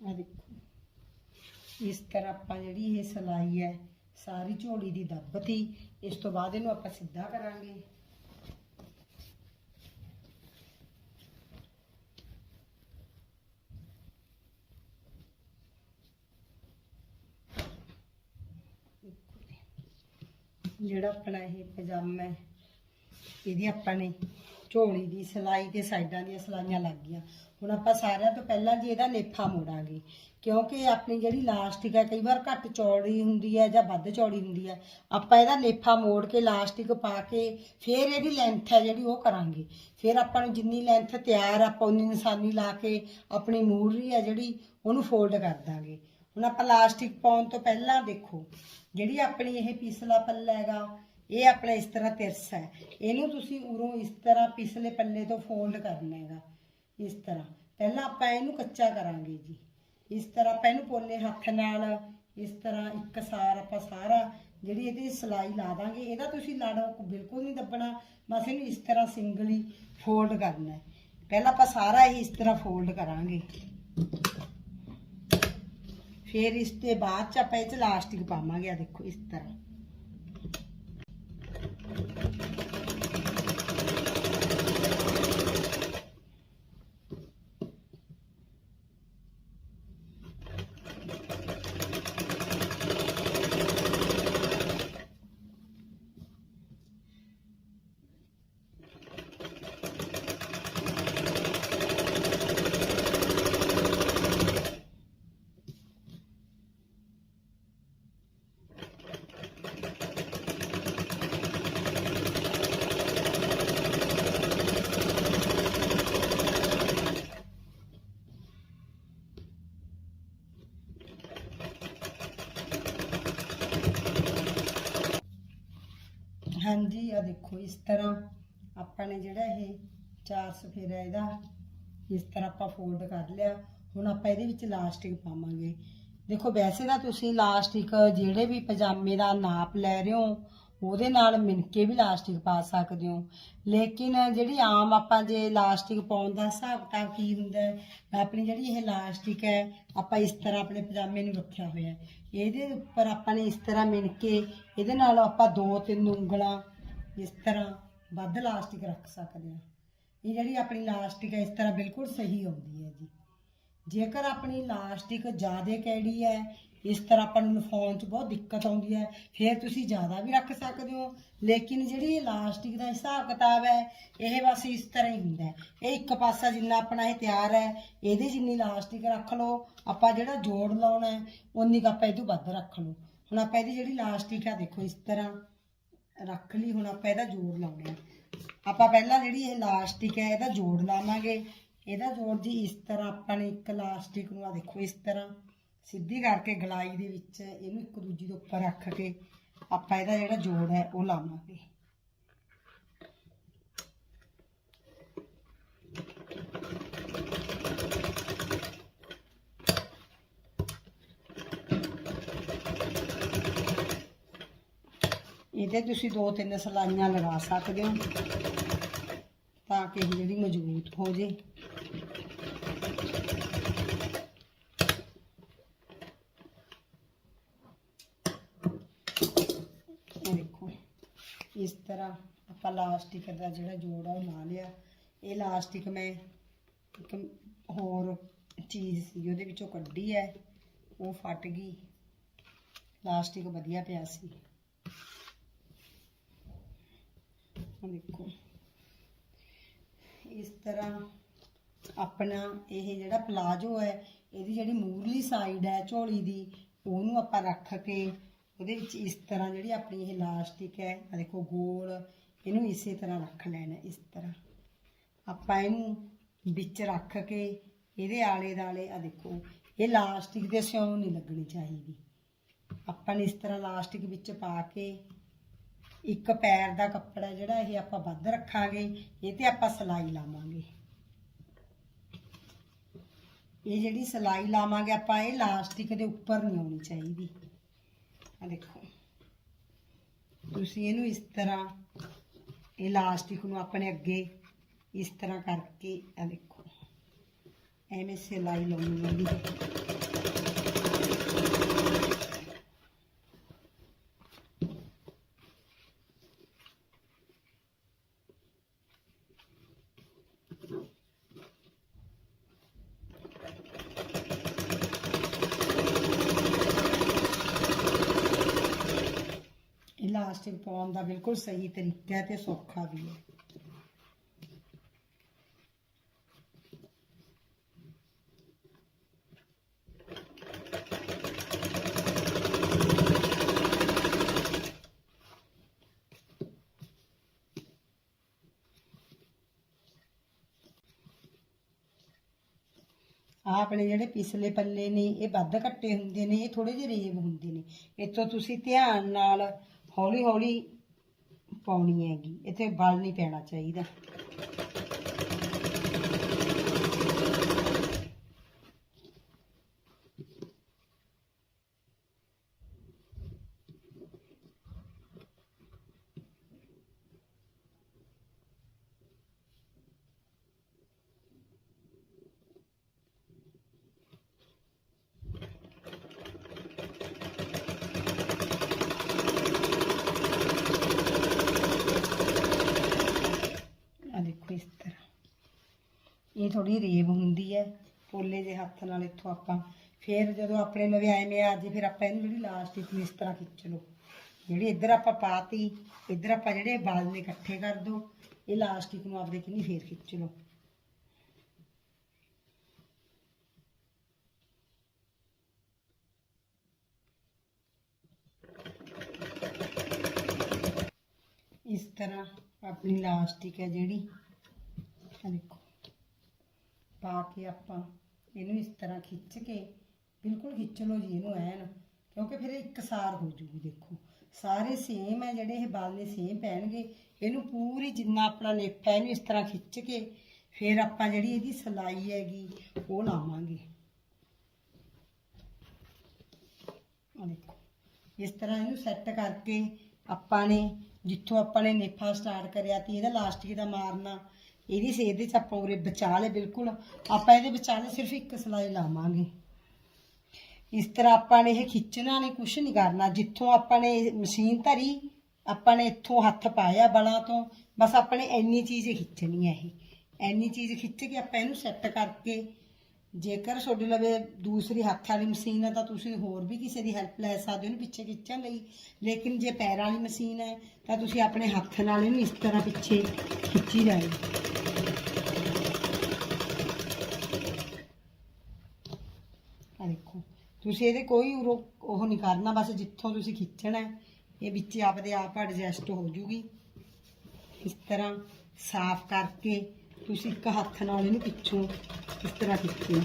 ਆ ਦੇਖੋ ਇਸ ਤਰ੍ਹਾਂ ਆਪਾਂ ਜਿਹੜੀ ਇਹ ਸਿਲਾਈ ਹੈ, ਸਾਰੀ ਝੋਲੀ ਦੀ ਦੱਬਤੀ ਇਸ ਤੋਂ ਬਾਅਦ ਇਹਨੂੰ ਆਪਾਂ ਸਿੱਧਾ ਕਰਾਂਗੇ। ਜਿਹੜਾ ਆਪਣਾ ਇਹ ਪਜਾਮਾ ਹੈ, ਇਹਦੀ ਆਪਾਂ ਨੇ ਝੋਲੀ ਦੀ, ਸਿਲਾਈ ਤੇ ਸਾਈਡਾਂ ਦੀਆਂ ਸਿਲਾਈਆਂ ਲੱਗ ਗਈਆਂ। ਹੁਣ ਆਪਾਂ ਸਾਰਿਆਂ ਤੋਂ ਪਹਿਲਾਂ ਜੀ ਇਹਦਾ ਨੇਫਾ ਮੋੜਾਂਗੇ, ਕਿਉਂਕਿ ਆਪਣੀ ਜਿਹੜੀ ਲਾਸਟਿਕ ਹੈ, ਕਈ ਵਾਰ ਘੱਟ ਚੌੜੀ ਹੁੰਦੀ ਹੈ ਜਾਂ ਵੱਧ ਚੌੜੀ ਹੁੰਦੀ ਹੈ, ਆਪਾਂ ਇਹਦਾ ਨੇਫਾ ਮੋੜ ਕੇ ਲਾਸਟਿਕ ਪਾ ਕੇ ਫਿਰ ਇਹਦੀ ਲੈਂਥ ਹੈ ਜਿਹੜੀ ਉਹ ਕਰਾਂਗੇ। ਫਿਰ ਆਪਾਂ ਨੂੰ ਜਿੰਨੀ ਲੈਂਥ ਤਿਆਰ ਆਪਾਂ ਉਨੀ ਨਿਸ਼ਾਨੀ ਲਾ ਕੇ ਆਪਣੀ ਮੂਹਰੀ ਹੈ ਜਿਹੜੀ, ਉਹਨੂੰ ਫੋਲਡ ਕਰ ਦਾਂਗੇ। ਹੁਣ ਆਪਾਂ ਲਾਸਟਿਕ ਪਾਉਣ ਤੋਂ ਪਹਿਲਾਂ ਦੇਖੋ, ਜਿਹੜੀ ਆਪਣੀ ਇਹ ਪੀਸਲਾ ਪੱਲਾ ਹੈਗਾ ਇਹ ਆਪਣਾ ਇਸ ਤਰ੍ਹਾਂ ਤਿਰਸ ਹੈ। ਇਹਨੂੰ ਤੁਸੀਂ ਉਰੋਂ ਇਸ ਤਰ੍ਹਾਂ ਪਿਛਲੇ ਪੱਲੇ ਤੋਂ ਫੋਲਡ ਕਰਨਾ ਹੈਗਾ। ਇਸ ਤਰ੍ਹਾਂ। ਪਹਿਲਾਂ ਆਪਾਂ ਇਹਨੂੰ ਕੱਚਾ ਕਰਾਂਗੇ ਜੀ। ਇਸ ਤਰ੍ਹਾਂ ਆਪਾਂ ਇਹਨੂੰ ਪੋਲੇ ਹੱਥ ਨਾਲ, ਇਸ ਤਰ੍ਹਾਂ ਇੱਕ ਸਾਰ ਆਪਾਂ ਸਾਰਾ ਜਿਹੜੀ ਇਹਦੀ ਸਲਾਈ ਲਾ ਦਾਂਗੇ। ਇਹਦਾ ਤੁਸੀਂ ਲਾੜਾ ਬਿਲਕੁਲ ਨਹੀਂ ਦੱਬਣਾ। ਬਸ ਇਹਨੂੰ ਇਸ ਤਰ੍ਹਾਂ ਸਿੰਗਲੀ ਫੋਲਡ ਕਰਨਾ ਪਹਿਲਾਂ ਆਪਾਂ ਸਾਰਾ ਇਹ ਇਸ ਤਰ੍ਹਾਂ ਫੋਲਡ ਕਰਾਂਗੇ। ਫਿਰ ਇਸ ਤੇ ਬਾਅਦ ਚ ਆਪਾਂ ਇਹ ਚ ਲਾਸਟਿਕ ਪਾਵਾਂਗੇ। ਆ ਦੇਖੋ, ਇਸ ਤਰ੍ਹਾਂ ਹਾਂਜੀ ਆ ਦੇਖੋ, ਇਸ ਤਰ੍ਹਾਂ ਆਪਾਂ ਨੇ ਜਿਹੜਾ ਇਹ ਚਾਰ ਸਫੇਰਾ ਇਹਦਾ, ਇਸ ਤਰ੍ਹਾਂ ਆਪਾਂ ਫੋਲਡ ਕਰ ਲਿਆ। ਹੁਣ ਆਪਾਂ ਇਹਦੇ ਵਿੱਚ ਲਾਸਟਿਕ ਪਾਵਾਂਗੇ। ਦੇਖੋ, ਵੈਸੇ ਤਾਂ ਤੁਸੀਂ ਲਾਸਟਿਕ ਜਿਹੜੇ ਵੀ ਪਜਾਮੇ ਦਾ ਨਾਪ ਲੈ ਰਹੇ ਹੋ, ਉਹਦੇ ਨਾਲ ਮਿਣ ਕੇ ਵੀ ਲਾਸਟਿਕ ਪਾ ਸਕਦੇ ਹੋ। ਲੇਕਿਨ ਜਿਹੜੀ ਆਮ ਆਪਾਂ ਜੇ ਲਾਸਟਿਕ ਪਾਉਣ ਦਾ ਹਿਸਾਬ ਤਾਂ ਕੀ ਹੁੰਦਾ ਆਪਣੀ ਜਿਹੜੀ ਇਹ ਲਾਸਟਿਕ ਹੈ, ਆਪਾਂ ਇਸ ਤਰ੍ਹਾਂ ਆਪਣੇ ਪਜਾਮੇ ਨੂੰ ਰੱਖਿਆ ਹੋਇਆ ਇਹਦੇ ਉੱਪਰ ਆਪਾਂ ਨੇ ਇਸ ਤਰ੍ਹਾਂ ਮਿਣ ਕੇ ਇਹਦੇ ਨਾਲ ਆਪਾਂ ਦੋ ਤਿੰਨ ਉਂਗਲਾਂ ਇਸ ਤਰ੍ਹਾਂ ਵੱਧ ਲਾਸਟਿਕ ਰੱਖ ਸਕਦੇ ਹਾਂ। ਇਹ ਜਿਹੜੀ ਆਪਣੀ ਲਾਸਟਿਕ ਹੈ, ਇਸ ਤਰ੍ਹਾਂ ਬਿਲਕੁਲ ਸਹੀ ਆਉਂਦੀ ਹੈ ਜੀ। ਜੇਕਰ ਆਪਣੀ ਲਾਸਟਿਕ ਜ਼ਿਆਦਾ ਕੈੜੀ ਹੈ, ਇਸ ਤਰ੍ਹਾਂ ਆਪਾਂ ਨੂੰ ਫੋਨ 'ਚ ਬਹੁਤ ਦਿੱਕਤ ਆਉਂਦੀ ਹੈ, ਫਿਰ ਤੁਸੀਂ ਜ਼ਿਆਦਾ ਵੀ ਰੱਖ ਸਕਦੇ ਹੋ। ਲੇਕਿਨ ਜਿਹੜੀ ਲਾਸਟਿਕ ਦਾ ਹਿਸਾਬ ਕਿਤਾਬ ਹੈ, ਇਹ ਬਸ ਇਸ ਤਰ੍ਹਾਂ ਹੀ ਹੁੰਦਾ ਹੈ। ਇਹ ਇੱਕ ਪਾਸਾ ਜਿੰਨਾ ਆਪਣਾ ਇਹ ਤਿਆਰ ਹੈ, ਇਹਦੇ ਜਿੰਨੀ ਲਾਸਟਿਕ ਰੱਖ ਲਓ, ਆਪਾਂ ਜਿਹੜਾ ਜੋੜ ਲਾਉਣਾ ਹੈ ਉਨੀ ਕੁ ਆਪਾਂ ਇਹ ਤੋਂ ਵੱਧ ਰੱਖ ਲਓ। ਹੁਣ ਆਪਾਂ ਇਹਦੀ ਜਿਹੜੀ ਲਾਸਟਿਕ ਆ ਦੇਖੋ ਇਸ ਤਰ੍ਹਾਂ ਰੱਖ ਲਈ, ਹੁਣ ਆਪਾਂ ਇਹਦਾ ਜੋੜ ਲਾਉਣਾ ਹੈ। ਆਪਾਂ ਪਹਿਲਾਂ ਜਿਹੜੀ ਇਹ ਲਾਸਟਿਕ ਹੈ, ਇਹਦਾ ਜੋੜ ਲਾਵਾਂਗੇ। ਇਹਦਾ ਜੋੜ ਜੀ ਇਸ ਤਰ੍ਹਾਂ ਆਪਾਂ ਨੇ ਇੱਕ ਲਾਸਟਿਕ ਨੂੰ ਆ ਦੇਖੋ, ਇਸ ਤਰ੍ਹਾਂ ਸਿੱਧੀ ਕਰਕੇ ਗਲਾਈ ਦੇ ਵਿੱਚ ਇਹਨੂੰ ਇੱਕ ਦੂਜੀ ਦੇ ਉੱਪਰ ਰੱਖ ਕੇ ਆਪਾਂ ਇਹਦਾ ਜਿਹੜਾ ਜੋੜ ਹੈ, ਉਹ ਲਾਵਾਂਗੇ। ਇਹਦੇ ਤੁਸੀਂ ਦੋ ਤਿੰਨ ਸਲਾਈਆਂ ਲਗਾ ਸਕਦੇ ਹੋ ਤਾਂ ਕਿ ਇਹ ਜਿਹੜੀ ਮਜ਼ਬੂਤ ਹੋ ਜੇ। ਦੇਖੋ, ਇਸ ਤਰ੍ਹਾਂ ਆਪਾਂ ਲਾਸਟਿਕ ਦਾ ਜਿਹੜਾ ਜੋੜ ਆ ਉਹ ਲਾ ਲਿਆ। ਇਹ ਲਾਸਟਿਕ ਮੈਂ ਇੱਕ ਹੋਰ ਚੀਜ਼ ਸੀ, ਉਹਦੇ ਵਿੱਚੋਂ ਕੱਢੀ ਹੈ, ਉਹ ਫਟ ਗਈ। ਲਾਸਟਿਕ ਵਧੀਆ ਪਿਆ ਸੀ। ਆਹ ਦੇਖੋ। ਇਸ ਤਰ੍ਹਾਂ ਆਪਣਾ ਇਹ ਜਿਹੜਾ ਪਲਾਜੋ ਹੈ, ਇਹਦੀ ਜਿਹੜੀ ਮੂਰਲੀ ਸਾਈਡ ਹੈ ਝੋਲੀ ਦੀ, ਉਹਨੂੰ ਆਪਾਂ ਰੱਖ ਕੇ ਉਹਦੇ ਵਿੱਚ ਇਸ ਤਰ੍ਹਾਂ ਜਿਹੜੀ ਆਪਣੀ ਇਹ ਲਾਸਟਿਕ ਹੈ ਆ ਦੇਖੋ ਗੋਲ, ਇਹਨੂੰ ਇਸੇ ਤਰ੍ਹਾਂ ਰੱਖ ਲੈਣਾ ਇਸ ਤਰ੍ਹਾਂ। ਆਪਾਂ ਇਹਨੂੰ ਵਿੱਚ ਰੱਖ ਕੇ ਇਹਦੇ ਆਲੇ ਦਾਲੇ ਆ ਦੇਖੋ, ਇਹ ਲਾਸਟਿਕ ਦੇ ਸਿਉਂ ਨਹੀਂ ਲੱਗਣੀ ਚਾਹੀਦੀ। ਆਪਾਂ ਨੇ ਇਸ ਤਰ੍ਹਾਂ ਲਾਸਟਿਕ ਵਿੱਚ ਪਾ ਕੇ ਇੱਕ ਪੈਰ ਦਾ ਕੱਪੜਾ ਜਿਹੜਾ ਇਹ ਆਪਾਂ ਵੱਧ ਰੱਖਾਂਗੇ, ਇਹ ਤੇ ਆਪਾਂ ਸਲਾਈ ਲਾਵਾਂਗੇ। ਇਹ ਜਿਹੜੀ ਸਲਾਈ ਲਾਵਾਂਗੇ, ਆਪਾਂ ਇਹ ਲਾਸਟਿਕ ਦੇ ਉੱਪਰ ਨਹੀਂ ਆਉਣੀ ਚਾਹੀਦੀ। ਆ ਦੇਖੋ। ਤੁਸੀਂ ਇਹਨੂੰ ਇਸ ਤਰ੍ਹਾਂ, ਇਹ ਲਾਸਟਿਕ ਨੂੰ ਆਪਣੇ ਅੱਗੇ ਇਸ ਤਰ੍ਹਾਂ ਕਰਕੇ ਆ ਦੇਖੋ। ਐਵੇਂ ਸਿਲਾਈ ਲਾਉਣੀ ਹੈ। ਪਾਉਣ ਦਾ ਬਿਲਕੁਲ ਸਹੀ ਤਰੀਕਾ ਹੈ ਤੇ ਸੌਖਾ ਵੀ ਹੈ। ਆਪਣੇ ਜਿਹੜੇ ਪਿਛਲੇ ਪੱਲੇ ਨੇ, ਇਹ ਵੱਧ ਘੱਟੇ ਹੁੰਦੇ ਨੇ, ਇਹ ਥੋੜੇ ਜਿਹੇ ਰੇਵ ਹੁੰਦੇ ਨੇ। ਇਤੋਂ ਤੁਸੀਂ ਧਿਆਨ ਨਾਲ ਹੌਲੀ ਹੌਲੀ ਪਾਉਣੀ ਹੈਗੀ ਇੱਥੇ ਬਲ ਨਹੀਂ ਪੈਣਾ ਚਾਹੀਦਾ ਆ ਦੇਖੋ ਇਸ ਤਰ੍ਹਾਂ ਇਹ ਥੋੜੀ ਰੇਬ ਹੁੰਦੀ ਹੈ। ਪੋਲੇ ਦੇ ਹੱਥ ਨਾਲ ਇੱਥੋਂ ਆਪਾਂ ਫਿਰ ਜਦੋਂ ਆਪਣੇ ਲਵੇ ਐਵੇਂ ਆ ਜੇ, ਫਿਰ ਆਪਾਂ ਇਹਨੂੰ ਜਿਹੜੀ ਲਾਸਟਿਕ ਨੂੰ ਇਸ ਤਰ੍ਹਾਂ ਖਿੱਚ ਲਓ। ਜਿਹੜੀ ਇੱਧਰ ਆਪਾਂ ਪਾਤੀ, ਇੱਧਰ ਆਪਾਂ ਜਿਹੜੇ ਬਾਲ ਨੇ ਇਕੱਠੇ ਕਰ ਦੋ, ਇਹ ਲਾਸਟਿਕ ਨੂੰ ਆਪਦੇ ਕਿੰਨੀ ਫੇਰ ਖਿੱਚ ਲਓ। ਇਸ ਤਰ੍ਹਾਂ ਆਪਣੀ ਲਾਸਟਿਕ ਹੈ ਜਿਹੜੀ ਆ ਦੇਖੋ ਪਾ ਕੇ ਆਪਾਂ ਇਹਨੂੰ ਇਸ ਤਰ੍ਹਾਂ ਖਿੱਚ ਕੇ, ਬਿਲਕੁਲ ਖਿੱਚ ਲਓ ਜੀ ਇਹਨੂੰ ਐਨ, ਕਿਉਂਕਿ ਫਿਰ ਇੱਕਸਾਰ ਹੋ ਜੂਗੀ ਦੇਖੋ। ਸਾਰੇ ਸੇਮ ਹੈ ਜਿਹੜੇ ਇਹ ਬਲ ਨੇ ਸੇਮ ਪੈਣਗੇ ਇਹਨੂੰ ਪੂਰੀ ਜਿੰਨਾ ਆਪਣਾ ਨੇਫਾ ਇਹਨੂੰ ਇਸ ਤਰ੍ਹਾਂ ਖਿੱਚ ਕੇ ਫਿਰ ਆਪਾਂ ਜਿਹੜੀ ਇਹਦੀ ਸਲਾਈ ਹੈਗੀ, ਉਹ ਲਾਵਾਂਗੇ। ਆ ਦੇਖੋ, ਇਸ ਤਰ੍ਹਾਂ ਇਹਨੂੰ ਸੈੱਟ ਕਰਕੇ ਆਪਾਂ ਨੇ ਜਿੱਥੋਂ ਆਪਾਂ ਨੇ ਨੇਫਾ ਸਟਾਰਟ ਕਰਿਆ ਤੇ ਇਹਦਾ ਲਾਸਟਿਕ ਦਾ ਮਾਰਨਾ ਇਹਦੀ ਸੇਧ ਦੇ ਚ ਆਪਾਂ ਉਰੇ ਵਿਚਾਲੇ ਬਿਲਕੁਲ। ਆਪਾਂ ਇਹਦੇ ਵਿਚਾਲੇ ਸਿਰਫ ਇੱਕ ਸਲਾਈ ਲਾਵਾਂਗੇ। ਇਸ ਤਰ੍ਹਾਂ ਆਪਾਂ ਨੇ ਇਹ ਖਿੱਚਣਾ ਨਹੀਂ ਕੁਛ ਨਹੀਂ ਕਰਨਾ। ਜਿੱਥੋਂ ਆਪਾਂ ਨੇ ਮਸ਼ੀਨ ਧਰੀ, ਆਪਾਂ ਨੇ ਇੱਥੋਂ ਹੱਥ ਪਾਇਆ ਬਲਾਂ ਤੋਂ। ਬਸ ਆਪਾਂ ਨੇ ਇੰਨੀ ਚੀਜ਼ ਖਿੱਚਣੀ ਹੈ ਇਹ। ਇੰਨੀ ਚੀਜ਼ ਖਿੱਚ ਕੇ ਆਪਾਂ ਇਹਨੂੰ ਸੈੱਟ ਕਰਕੇ ਜੇਕਰ ਤੁਹਾਡੇ ਲਵੇ ਦੂਸਰੀ ਹੱਥ ਵਾਲੀ ਮਸ਼ੀਨ ਹੈ ਤਾਂ ਤੁਸੀਂ ਹੋਰ ਵੀ ਕਿਸੇ ਦੀ ਹੈਲਪ ਲੈ ਸਕਦੇ ਹੋ ਇਹਨੂੰ ਪਿੱਛੇ ਖਿੱਚਣ ਲਈ। ਲੇਕਿਨ ਜੇ ਪੈਰ ਵਾਲੀ ਮਸ਼ੀਨ ਹੈ ਤਾਂ ਤੁਸੀਂ ਆਪਣੇ ਹੱਥ ਨਾਲ ਇਹਨੂੰ ਇਸ ਤਰ੍ਹਾਂ ਪਿੱਛੇ ਖਿੱਚੀ ਜਾਏ ਆ ਦੇਖੋ, ਤੁਸੀਂ ਇਹਦੇ ਕੋਈ ਉਹ ਨਹੀਂ ਕਰਨਾ, ਬਸ ਜਿੱਥੋਂ ਤੁਸੀਂ ਖਿੱਚਣਾ ਇਹ ਵਿੱਚ ਆਪਦੇ ਆਪ ਐਡਜਸਟ ਹੋ ਜੂਗੀ। ਇਸ ਤਰ੍ਹਾਂ ਸਾਫ਼ ਕਰਕੇ ਤੁਸੀਂ ਇੱਕ ਹੱਥ ਨਾਲ ਇਹਨੂੰ ਪਿੱਛੋਂ ਇਸ ਤਰ੍ਹਾਂ ਖਿੱਚੋ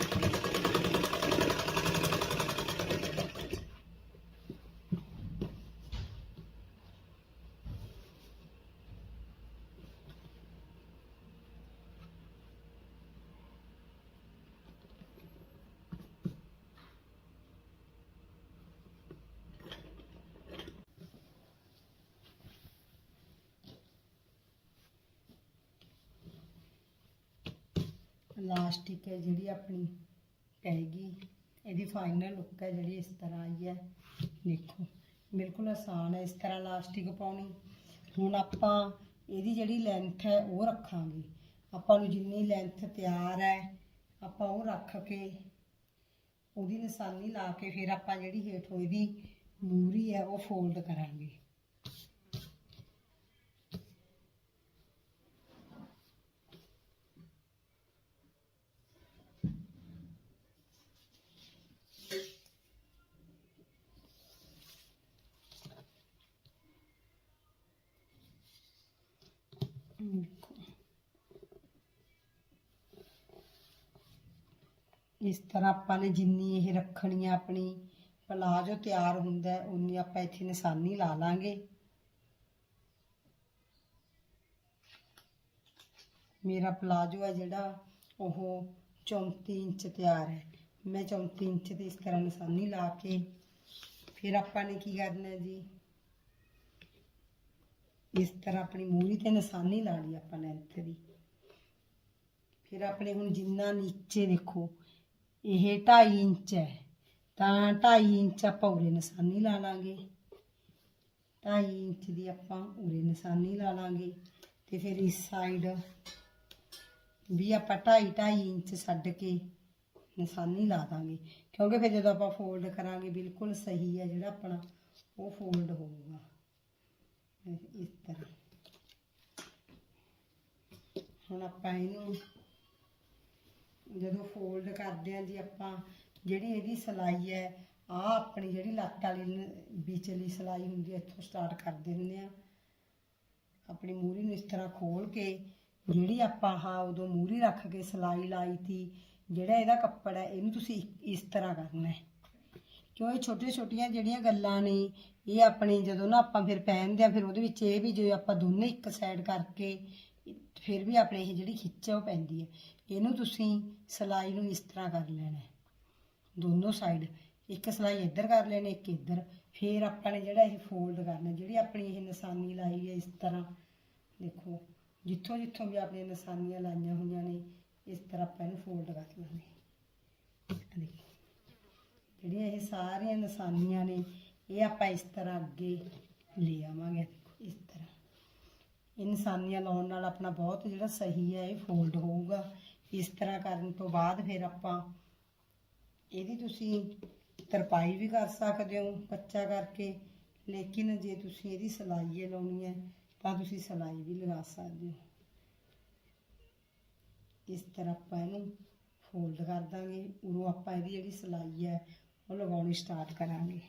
ਲਾਸਟਿਕ ਹੈ ਜਿਹੜੀ ਆਪਣੀ ਪੈਗੀ ਇਹਦੀ ਫਾਈਨਲ ਲੁੱਕ ਹੈ ਜਿਹੜੀ ਇਸ ਤਰ੍ਹਾਂ ਆਈ ਹੈ। ਦੇਖੋ, ਬਿਲਕੁਲ ਆਸਾਨ ਹੈ ਇਸ ਤਰ੍ਹਾਂ ਲਾਸਟਿਕ ਪਾਉਣੀ। ਹੁਣ ਆਪਾਂ ਇਹਦੀ ਜਿਹੜੀ ਲੈਂਥ ਹੈ ਉਹ ਰੱਖਾਂਗੇ। ਆਪਾਂ ਨੂੰ ਜਿੰਨੀ ਲੈਂਥ ਤਿਆਰ ਹੈ, ਆਪਾਂ ਉਹ ਰੱਖ ਕੇ ਉਹਦੀ ਨਿਸ਼ਾਨੀ ਲਾ ਕੇ ਫਿਰ ਆਪਾਂ ਜਿਹੜੀ ਹੇਠੋਂ ਇਹਦੀ ਮੂਰੀ ਹੈ ਉਹ ਫੋਲਡ ਕਰਾਂਗੇ ਦੇਖੋ ਇਸ ਤਰ੍ਹਾਂ ਆਪਾਂ ਨੇ ਜਿੰਨੀ ਇਹ ਰੱਖਣੀ ਆ ਆਪਣੀ ਪਲਾਜੋ ਤਿਆਰ ਹੁੰਦਾ ਹੈ, ਉਨੀ ਆਪਾਂ ਇੱਥੇ ਨਿਸ਼ਾਨੀ ਲਾ ਲਾਂਗੇ। ਮੇਰਾ ਪਲਾਜੋ ਹੈ ਜਿਹੜਾ ਉਹ 34 ਇੰਚ ਤਿਆਰ ਹੈ। ਮੈਂ 34 ਇੰਚ ਤੇ ਇਸ ਤਰ੍ਹਾਂ ਨਿਸ਼ਾਨੀ ਲਾ ਕੇ ਫਿਰ ਆਪਾਂ ਨੇ ਕੀ ਕਰਨਾ ਜੀ? ਇਸ ਤਰ੍ਹਾਂ ਆਪਣੀ ਮੂਰੀ ਤੇ ਨਿਸ਼ਾਨੀ ਲਾ ਲਈ ਆਪਾਂ ਨੇ ਇੱਥੇ ਦੀ। ਫਿਰ ਆਪਣੇ ਹੁਣ ਜਿੰਨਾ ਨੀਚੇ ਦੇਖੋ ਇਹ 2.5 ਇੰਚ ਹੈ, ਤਾਂ 2.5 ਇੰਚ ਆਪਾਂ ਉਰੇ ਨਿਸ਼ਾਨੀ ਲਾ ਲਾਂਗੇ। 2.5 ਇੰਚ ਦੀ ਆਪਾਂ ਉਰੇ ਨਿਸ਼ਾਨੀ ਲਾ ਲਾਂਗੇ ਤੇ ਫਿਰ ਇਸ ਸਾਈਡ ਵੀ ਆਪਾਂ 2.5 2.5 ਇੰਚ ਛੱਡ ਕੇ ਨਿਸ਼ਾਨੀ ਲਾ ਦਾਂਗੇ। ਕਿਉਂਕਿ ਫਿਰ ਜਦੋਂ ਆਪਾਂ ਫੋਲਡ ਕਰਾਂਗੇ, ਬਿਲਕੁਲ ਸਹੀ ਹੈ ਜਿਹੜਾ ਆਪਣਾ, ਉਹ ਫੋਲਡ ਹੋਊਗਾ। ਇਸ ਤਰ੍ਹਾਂ। ਹੁਣ ਆਪਾਂ ਇਹਨੂੰ ਜਦੋਂ ਫੋਲਡ ਕਰਦੇ ਆਂ ਜੀ ਆਪਾਂ, ਜਿਹੜੀ ਇਹਦੀ ਸਲਾਈ ਹੈ ਆ ਆਪਣੀ ਜਿਹੜੀ ਲੱਤ ਵਾਲੀ ਨ- ਵਿਚਲੀ ਸਲਾਈ ਹੁੰਦੀ ਹੈ, ਇੱਥੋਂ ਸਟਾਰਟ ਕਰਦੇ ਹੁੰਦੇ ਆ। ਆਪਣੀ ਮੂਰੀ ਨੂੰ ਇਸ ਤਰ੍ਹਾਂ ਖੋਲ ਕੇ, ਜਿਹੜੀ ਆਪਾਂ ਹਾਂ ਉਦੋਂ ਮੂਰੀ ਰੱਖ ਕੇ ਸਲਾਈ ਲਾਈ ਤੀ, ਜਿਹੜਾ ਇਹਦਾ ਕੱਪੜਾ ਹੈ, ਇਹਨੂੰ ਤੁਸੀਂ ਇ- ਇਸ ਤਰ੍ਹਾਂ ਕਰਨਾ ਹੈ। ਕਿਉਂ ਇਹ ਛੋਟੀਆਂ ਛੋਟੀਆਂ ਜਿਹੜੀਆਂ ਗੱਲਾਂ ਨੇ, ਇਹ ਆਪਣੀ ਜਦੋਂ ਨਾ ਆਪਾਂ ਫਿਰ ਪਹਿਨਦੇ ਆ, ਫਿਰ ਉਹਦੇ ਵਿੱਚ ਇਹ ਵੀ ਜੇ ਆਪਾਂ ਦੋਨੇ ਇੱਕ ਸਾਈਡ ਕਰਕੇ ਫਿਰ ਵੀ ਆਪਣੇ ਇਹ ਜਿਹੜੀ ਖਿੱਚ ਹੈ ਉਹ ਪੈਂਦੀ ਹੈ। ਇਹਨੂੰ ਤੁਸੀਂ ਸਿਲਾਈ ਨੂੰ ਇਸ ਤਰ੍ਹਾਂ ਕਰ ਲੈਣਾ ਹੈ। ਦੋਨੋਂ ਸਾਈਡ ਇੱਕ ਸਿਲਾਈ ਇੱਧਰ ਕਰ ਲੈਣੀ, ਇੱਕ ਇੱਧਰ। ਫਿਰ ਆਪਾਂ ਨੇ ਜਿਹੜਾ ਇਹ ਫੋਲਡ ਕਰਨਾ, ਜਿਹੜੀ ਆਪਣੀ ਇਹ ਨਿਸ਼ਾਨੀ ਲਾਈ ਹੈ ਇਸ ਤਰ੍ਹਾਂ। ਦੇਖੋ, ਜਿੱਥੋਂ ਜਿੱਥੋਂ ਵੀ ਆਪਣੀਆਂ ਨਿਸ਼ਾਨੀਆਂ ਲਾਈਆਂ ਹੋਈਆਂ ਨੇ, ਇਸ ਤਰ੍ਹਾਂ ਆਪਾਂ ਇਹਨੂੰ ਫੋਲਡ ਕਰ ਲਾਂਗੇ ਜਿਹੜੀਆਂ ਇਹ ਸਾਰੀਆਂ ਨਿਸ਼ਾਨੀਆਂ ਨੇ, ਇਹ ਆਪਾਂ ਇਸ ਤਰ੍ਹਾਂ ਅੱਗੇ ਲੈ ਆਵਾਂਗੇ। ਇਹ ਲਾਉਣ ਨਾਲ ਆਪਣਾ ਬਹੁਤ ਜਿਹੜਾ ਸਹੀ ਹੈ, ਇਹ ਫੋਲਡ ਹੋਊਗਾ। ਇਸ ਤਰ੍ਹਾਂ ਕਰਨ ਤੋਂ ਬਾਅਦ ਫਿਰ ਆਪਾਂ ਇਹਦੀ ਤੁਸੀਂ ਤਰਪਾਈ ਵੀ ਕਰ ਸਕਦੇ ਹੋ ਕੱਚਾ ਕਰਕੇ। ਲੇਕਿਨ ਜੇ ਤੁਸੀਂ ਇਹਦੀ ਸਿਲਾਈ ਹੈ ਲਾਉਣੀ ਹੈ, ਤਾਂ ਤੁਸੀਂ ਸਿਲਾਈ ਵੀ ਲਗਾ ਸਕਦੇ ਹੋ। ਇਸ ਤਰ੍ਹਾਂ ਆਪਾਂ ਇਹਨੂੰ ਫੋਲਡ ਕਰ ਦਾਂਗੇ। ਉਰੋਂ ਆਪਾਂ ਇਹਦੀ ਜਿਹੜੀ ਸਿਲਾਈ ਹੈ, ਉਹ ਲਗਾਉਣੀ ਸਟਾਰਟ ਕਰਾਂਗੇ।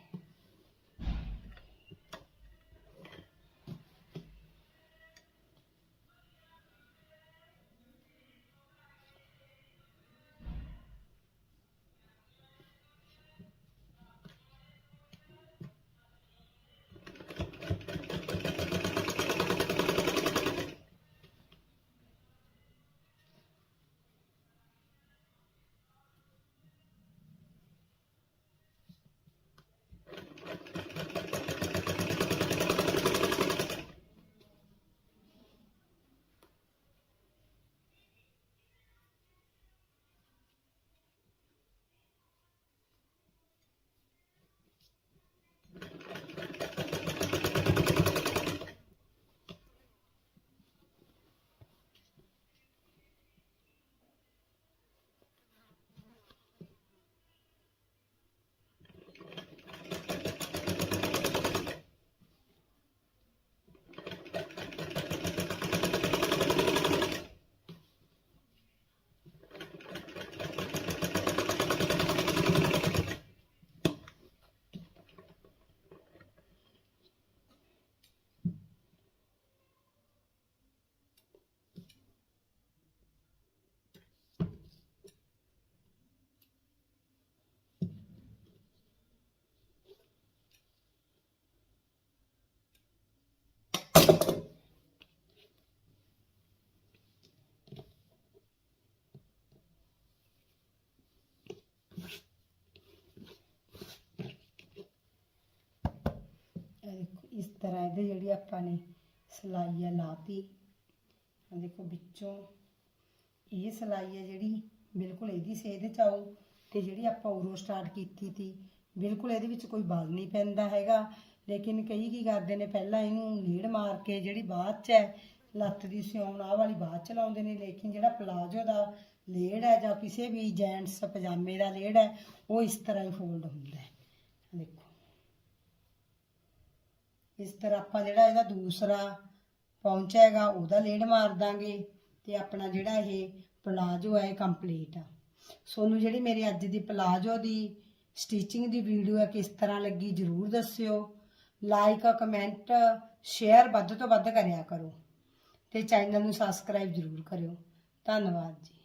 ਇਹ ਦੇਖੋ ਇਸ ਤਰ੍ਹਾਂ ਇਹਦੇ ਜਿਹੜੀ ਆਪਾਂ ਨੇ ਸਿਲਾਈ ਆ ਲਾਤੀ। ਆ ਦੇਖੋ ਵਿੱਚੋਂ ਇਹ ਸਿਲਾਈ ਹੈ ਜਿਹੜੀ ਬਿਲਕੁਲ ਇਹਦੀ ਸੇਧ ਚ ਆਊ ਤੇ ਜਿਹੜੀ ਆਪਾਂ ਉਰੋਂ ਸਟਾਰਟ ਕੀਤੀ ਤੀ, ਬਿਲਕੁਲ ਇਹਦੇ ਵਿੱਚ ਕੋਈ ਬਲ ਨਹੀਂ ਪੈਂਦਾ ਹੈਗਾ। ਲੇਕਿਨ ਕਈ ਕੀ ਕਰਦੇ ਨੇ, ਪਹਿਲਾਂ ਇਹਨੂੰ ਲੀੜ ਮਾਰ ਕੇ ਜਿਹੜੀ ਬਾਅਦ ਚ ਹੈ, ਲੱਤ ਦੀ ਸਿਉਣ ਆਹ ਵਾਲੀ ਬਾਅਦ ਚ ਲਾਉਂਦੇ ਨੇ। ਲੇਕਿਨ ਜਿਹੜਾ ਪਲਾਜੋ ਦਾ ਲੇੜ ਹੈ ਜਾਂ ਕਿਸੇ ਵੀ ਜੈਂਟਸ ਪਜਾਮੇ ਦਾ ਲੇੜ ਹੈ, ਉਹ ਇਸ ਤਰ੍ਹਾਂ ਹੀ ਫੋਲਡ ਹੁੰਦਾ ਹੈ। ਦੇਖੋ। ਇਸ ਤਰ੍ਹਾਂ ਆਪਾਂ ਜਿਹੜਾ ਇਹਦਾ ਦੂਸਰਾ ਪੌਂਚਾ ਹੈਗਾ, ਉਹਦਾ ਲੇੜ ਮਾਰ ਦਾਂਗੇ ਤੇ ਆਪਣਾ ਜਿਹੜਾ ਇਹ ਪਲਾਜੋ ਹੈ ਕੰਪਲੀਟ ਆ। ਸੋਨੂੰ, ਜਿਹੜੀ ਮੇਰੀ ਅੱਜ ਦੀ ਪਲਾਜੋ ਦੀ ਸਟਿਚਿੰਗ ਦੀ ਵੀਡੀਓ ਹੈ, ਕਿਸ ਤਰ੍ਹਾਂ ਲੱਗੀ ਜਰੂਰ ਦੱਸਿਓ। ਲਾਈਕ ਕਮੈਂਟ ਸ਼ੇਅਰ ਵੱਧ ਤੋਂ ਵੱਧ ਕਰਿਆ ਕਰੋ ਤੇ ਚੈਨਲ ਨੂੰ ਸਬਸਕ੍ਰਾਈਬ ਜਰੂਰ ਕਰਿਓ। ਧੰਨਵਾਦ ਜੀ।